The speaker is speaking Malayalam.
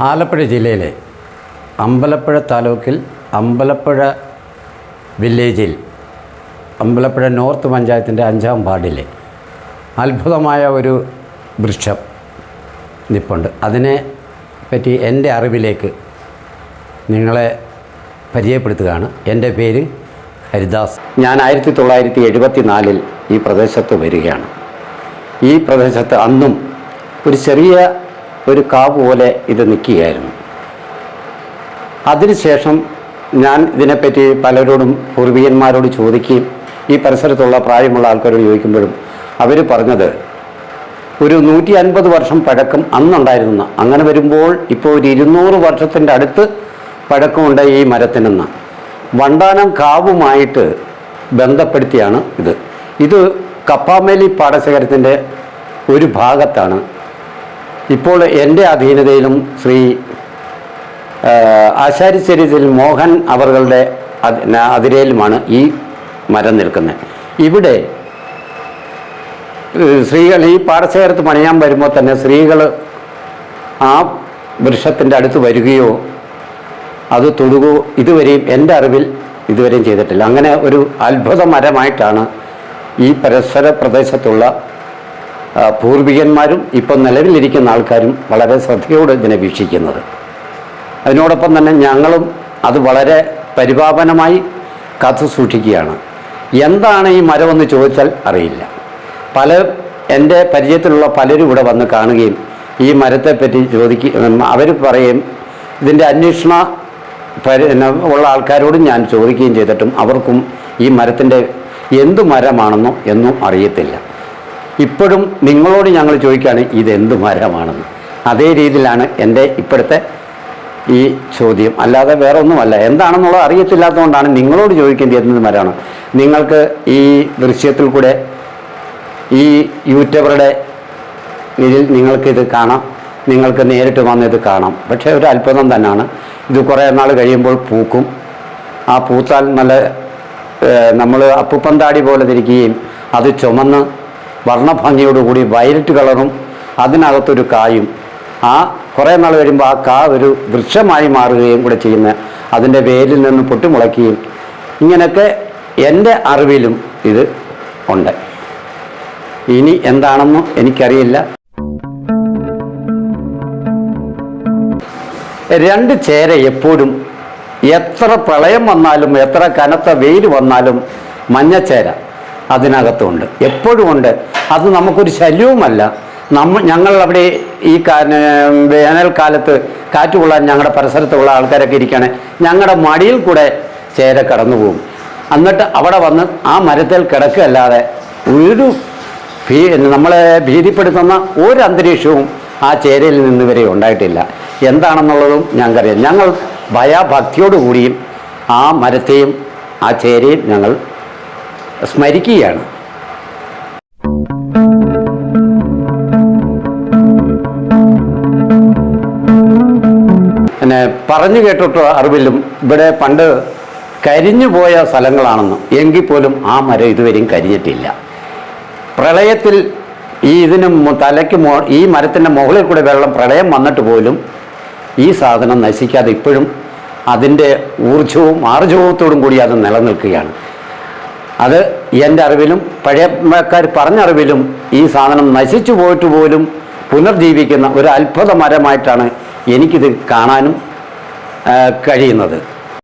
ആലപ്പുഴ ജില്ലയിലെ അമ്പലപ്പുഴ താലൂക്കിൽ അമ്പലപ്പുഴ വില്ലേജിൽ അമ്പലപ്പുഴ നോർത്ത് പഞ്ചായത്തിന്റെ അഞ്ചാം വാർഡിലെ അത്ഭുതമായ ഒരു വൃക്ഷം നിപ്പുണ്ട്. അതിനെ പറ്റി എന്റെ അറിവിലേക്ക് നിങ്ങളെ പരിചയപ്പെടുത്തുകയാണ്. എന്റെ പേര് ഹരിദാസ്. ഞാൻ ആയിരത്തി തൊള്ളായിരത്തി എഴുപത്തി നാലിൽ ഈ പ്രദേശത്ത് വരികയാണ്. ഈ പ്രദേശത്ത് അന്നും ഒരു ചെറിയ ഒരു കാവ് പോലെ ഇത് നിൽക്കുകയായിരുന്നു. അതിനുശേഷം ഞാൻ ഇതിനെപ്പറ്റി പലരോടും പൂർവികന്മാരോട് ചോദിക്കുകയും ഈ പരിസരത്തുള്ള പ്രായമുള്ള ആൾക്കാരോട് ചോദിക്കുമ്പോഴും അവർ പറഞ്ഞത് ഒരു നൂറ്റി അൻപത് വർഷം പഴക്കം അന്നുണ്ടായിരുന്ന അങ്ങനെ വരുമ്പോൾ ഇപ്പോൾ ഒരു ഇരുന്നൂറ് വർഷത്തിന്റെ അടുത്ത് പഴക്കമുണ്ട് ഈ മരത്തിനെന്ന്. വണ്ടാനം കാവുമായിട്ട് ബന്ധപ്പെടുത്തിയാണ് ഇത്. ഇത് കപ്പാമേലി പാടശേഖരത്തിന്റെ ഒരു ഭാഗത്താണ് ഇപ്പോൾ എന്റെ അധീനതയിലും ശ്രീ ആശാരി ചരിതിൽ മോഹൻ അവരുടെ അതിരയിലുമാണ് ഈ മരം നിൽക്കുന്നത്. ഇവിടെ സ്ത്രീകൾ ഈ പാടശേഖരത്ത് പണിയാൻ വരുമ്പോൾ തന്നെ സ്ത്രീകൾ ആ വൃക്ഷത്തിന്റെ അടുത്ത് വരികയോ അത് തൊടുകയോ ഇതുവരെയും എന്റെ അറിവിൽ ഇതുവരെയും ചെയ്തിട്ടില്ല. അങ്ങനെ ഒരു അത്ഭുത മരമായിട്ടാണ് ഈ പരിസര പ്രദേശത്തുള്ള പൂർവികന്മാരും ഇപ്പം നിലവിലിരിക്കുന്ന ആൾക്കാരും വളരെ ശ്രദ്ധയോടെ ഇതിനെ വീക്ഷിക്കുന്നത്. അതിനോടൊപ്പം തന്നെ ഞങ്ങളും അത് വളരെ പരിപാവനമായി കാത്തു സൂക്ഷിക്കുകയാണ്. എന്താണ് ഈ മരമെന്ന് ചോദിച്ചാൽ അറിയില്ല. പല എന്റെ പരിചയത്തിലുള്ള പലരും ഇവിടെ വന്ന് കാണുകയും ഈ മരത്തെപ്പറ്റി ചോദിക്കുകയും അവർ പറയുകയും ഇതിന്റെ അന്വേഷണ ഉള്ള ആൾക്കാരോടും ഞാൻ ചോദിക്കുകയും ചെയ്തിട്ടും അവർക്കും ഈ മരത്തിന്റെ എന്ത് മരമാണെന്നോ എന്നും അറിയത്തില്ല. ഇപ്പോഴും നിങ്ങളോട് ഞങ്ങൾ ചോദിക്കുകയാണ് ഇതെന്ത് മരമാണെന്ന്? അതേ രീതിയിലാണ് എന്റെ ഇപ്പോഴത്തെ ഈ ചോദ്യം. അല്ലാതെ വേറെ ഒന്നുമല്ല. എന്താണെന്നുള്ളത് അറിയത്തില്ലാത്തതുകൊണ്ടാണ് നിങ്ങളോട് ചോദിക്കേണ്ടി എന്ത് മരമാണ്. നിങ്ങൾക്ക് ഈ ദൃശ്യത്തിൽ കൂടെ ഈ യൂട്യൂബറുടെ ഇതിൽ നിങ്ങൾക്കിത് കാണാം. നിങ്ങൾക്ക് നേരിട്ട് വന്ന് ഇത് കാണാം. പക്ഷേ ഒരു അത്ഭുതം തന്നെയാണ്. ഇത് കുറേ നാൾ കഴിയുമ്പോൾ പൂക്കും. ആ പൂത്താൽ നല്ല നമ്മൾ അപ്പുപ്പന്താടി പോലെ തിരിക്കുകയും അത് ചുമന്ന് വർണഭംഗിയോടുകൂടി വയലറ്റ് കളറും അതിനകത്തൊരു കായും. ആ കുറേ നാൾ കഴിയുമ്പോൾ ആ കാ ഒരു വൃക്ഷമായി മാറുകയും കൂടെ ചെയ്യുന്ന അതിന്റെ വേരിൽ നിന്ന് പൊട്ടിമുളയ്ക്കുകയും ഇങ്ങനെയൊക്കെ എന്റെ അറിവിലും ഇത് ഉണ്ട്. ഇനി എന്താണെന്ന് എനിക്കറിയില്ല. രണ്ട് ചേര എപ്പോഴും എത്ര പ്രളയം വന്നാലും എത്ര കനത്ത വെയിൽ വന്നാലും മഞ്ഞച്ചേര അതിനകത്തുണ്ട്. എപ്പോഴും ഉണ്ട്. അത് നമുക്കൊരു ശല്യവുമല്ല. നമ്മ ഞങ്ങൾ അവിടെ ഈ വേനൽക്കാലത്ത് കാറ്റ് കൊള്ളാൻ ഞങ്ങളുടെ പരിസരത്തുള്ള ആൾക്കാരൊക്കെ ഇരിക്കുകയാണ് ഞങ്ങളുടെ മടിയിൽ കൂടെ ചേര കടന്നു പോകും. എന്നിട്ട് അവിടെ വന്ന് ആ മരത്തിൽ കിടക്കുകയല്ലാതെ ഒരു ഭീ നമ്മളെ ഭീതിപ്പെടുത്തുന്ന ഒരു അന്തരീക്ഷവും ആ ചേരയിൽ നിന്ന് വരെ ഉണ്ടായിട്ടില്ല. എന്താണെന്നുള്ളതും ഞങ്ങൾക്കറിയാം. ഞങ്ങൾ ഭയഭക്തിയോടുകൂടിയും ആ മരത്തെയും ആ ചേരയും ഞങ്ങൾ സ്മരിക്കുകയാണ്. പിന്നെ പറഞ്ഞു കേട്ടിട്ട് അറിവിലും ഇവിടെ പണ്ട് കരിഞ്ഞു പോയ സ്ഥലങ്ങളാണെന്ന് എങ്കിൽ പോലും ആ മരം ഇതുവരെയും കരിഞ്ഞിട്ടില്ല. പ്രളയത്തിൽ ഈ ഇതിന് തലയ്ക്ക് മോ ഈ മരത്തിന്റെ മുകളിൽ കൂടെ വെള്ളം പ്രളയം വന്നിട്ട് പോലും ഈ സാധനം നശിക്കാതെ ഇപ്പോഴും അതിന്റെ ഊർജവും ആർജവത്തോടും കൂടി അത് നിലനിൽക്കുകയാണ്. അത് എന്റെ അറിവിലും പഴയക്കാർ പറഞ്ഞ അറിവിലും ഈ സാധനം നശിച്ചു പോയിട്ട് പോലും പുനർജീവിക്കുന്ന ഒരു അത്ഭുത മരമായിട്ടാണ് എനിക്കിത് കാണാനും കഴിയുന്നത്.